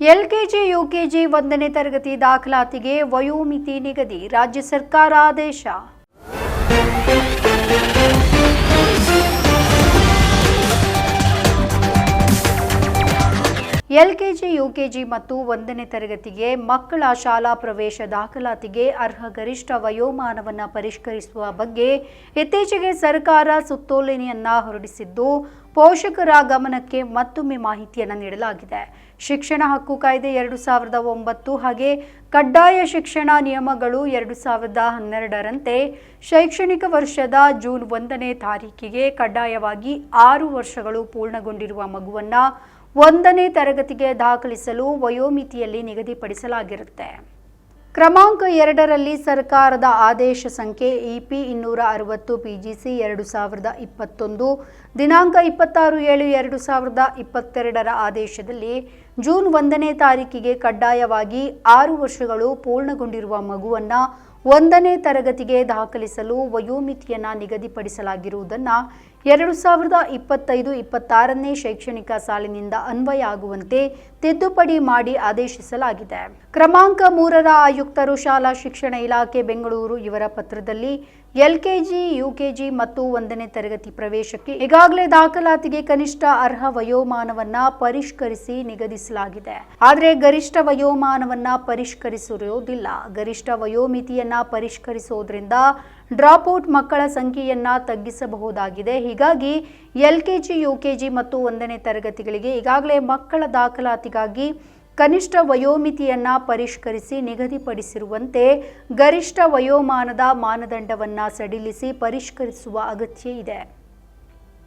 LKG, UKG ಒಂದನೇ ತರಗತಿ ದಾಖಲಾತಿಗೆ ವಯೋಮಿತಿ ನಿಗದಿ, ರಾಜ್ಯ ಸರ್ಕಾರ ಆದೇಶ. ಎಲ್ಕೆಜಿ, ಯುಕೆಜಿ ಮತ್ತು ಒಂದನೇ ತರಗತಿಗೆ ಮಕ್ಕಳ ಶಾಲಾ ಪ್ರವೇಶ ದಾಖಲಾತಿಗೆ ಅರ್ಹ ಗರಿಷ್ಠ ವಯೋಮಾನವನ್ನು ಪರಿಷ್ಕರಿಸುವ ಬಗ್ಗೆ ಇತ್ತೀಚೆಗೆ ಸರ್ಕಾರ ಸುತ್ತೋಲನೆಯನ್ನ ಹೊರಡಿಸಿದ್ದು ಪೋಷಕರ ಗಮನಕ್ಕೆ ಮತ್ತೊಮ್ಮೆ ಮಾಹಿತಿಯನ್ನು ನೀಡಲಾಗಿದೆ. ಶಿಕ್ಷಣ ಹಕ್ಕು ಕಾಯ್ದೆ ಎರಡು ಸಾವಿರದ ಒಂಬತ್ತು ಹಾಗೆ ಕಡ್ಡಾಯ ಶಿಕ್ಷಣ ನಿಯಮಗಳು ಎರಡು ಸಾವಿರದ ಹನ್ನೆರಡರಂತೆ ಶೈಕ್ಷಣಿಕ ವರ್ಷದ ಜೂನ್ ಒಂದನೇ ತಾರೀಕಿಗೆ ಕಡ್ಡಾಯವಾಗಿ ಆರು ವರ್ಷಗಳು ಪೂರ್ಣಗೊಂಡಿರುವ ಮಗುವನ್ನು ಒಂದನೇ ತರಗತಿಗೆ ದಾಖಲಿಸಲು ವಯೋಮಿತಿಯಲ್ಲಿ ನಿಗದಿಪಡಿಸಲಾಗಿರುತ್ತೆ. ಕ್ರಮಾಂಕ ಎರಡರಲ್ಲಿ ಸರ್ಕಾರದ ಆದೇಶ ಸಂಖ್ಯೆ ಇಪಿ ಇನ್ನೂರ ಅರವತ್ತು, ಪಿಜಿಸಿ ಎರಡು ಸಾವಿರದ ಇಪ್ಪತ್ತೊಂದು, ದಿನಾಂಕ ಇಪ್ಪತ್ತಾರು ಏಳು ಎರಡು ಸಾವಿರದ ಇಪ್ಪತ್ತೆರಡರ ಆದೇಶದಲ್ಲಿ ಜೂನ್ ಒಂದನೇ ತಾರೀಕಿಗೆ ಕಡ್ಡಾಯವಾಗಿ ಆರು ವರ್ಷಗಳು ಪೂರ್ಣಗೊಂಡಿರುವ ಮಗುವನ್ನು ಒಂದನೇ ತರಗತಿಗೆ ದಾಖಲಿಸಲು ವಯೋಮಿತಿಯನ್ನ ನಿಗದಿಪಡಿಸಲಾಗಿರುವುದನ್ನು ಎರಡು ಸಾವಿರದ ಇಪ್ಪತ್ತೈದು ಇಪ್ಪತ್ತಾರನೇ ಶೈಕ್ಷಣಿಕ ಸಾಲಿನಿಂದ ಅನ್ವಯ ಆಗುವಂತೆ ತಿದ್ದುಪಡಿ ಮಾಡಿ ಆದೇಶಿಸಲಾಗಿದೆ. ಕ್ರಮಾಂಕ ಮೂರರ ಆಯುಕ್ತರು ಶಾಲಾ ಶಿಕ್ಷಣ ಇಲಾಖೆ ಬೆಂಗಳೂರು ಇವರ ಪತ್ರದಲ್ಲಿ ಎಲ್ಕೆಜಿ, ಯುಕೆಜಿ ಮತ್ತು ಒಂದನೇ ತರಗತಿ ಪ್ರವೇಶಕ್ಕೆ ಈಗಾಗಲೇ ದಾಖಲಾತಿಗೆ ಕನಿಷ್ಠ ಅರ್ಹ ವಯೋಮಾನವನ್ನ ಪರಿಷ್ಕರಿಸಿ ನಿಗದಿಸಲಾಗಿದೆ ಆದರೆ ಗರಿಷ್ಠ ವಯೋಮಾನವನ್ನ ಪರಿಷ್ಕರಿಸಿರುವುದಿಲ್ಲ. ಗರಿಷ್ಠ ವಯೋಮಿತಿಯನ್ನ ಪರಿಷ್ಕರಿಸೋದ್ರಿಂದ ಡ್ರಾಪ್ಔಟ್ ಮಕ್ಕಳ ಸಂಖ್ಯೆಯನ್ನ ತಗ್ಗಿಸಬಹುದಾಗಿದೆ. ಹೀಗಾಗಿ ಎಲ್ಕೆಜಿ ಯುಕೆಜಿ ಮತ್ತು ಒಂದನೇ ತರಗತಿಗಳಿಗೆ ಈಗಾಗಲೇ ಮಕ್ಕಳ ದಾಖಲಾತಿಗಾಗಿ ಕನಿಷ್ಠ ವಯೋಮಿತಿಯನ್ನ ಪರಿಷ್ಕರಿಸಿ ನಿಗದಿಪಡಿಸಿರುವಂತೆ ಗರಿಷ್ಠ ವಯೋಮಾನದ ಮಾನದಂಡವನ್ನ ಸಡಿಲಿಸಿ ಪರಿಷ್ಕರಿಸುವ ಅಗತ್ಯ ಇದೆ.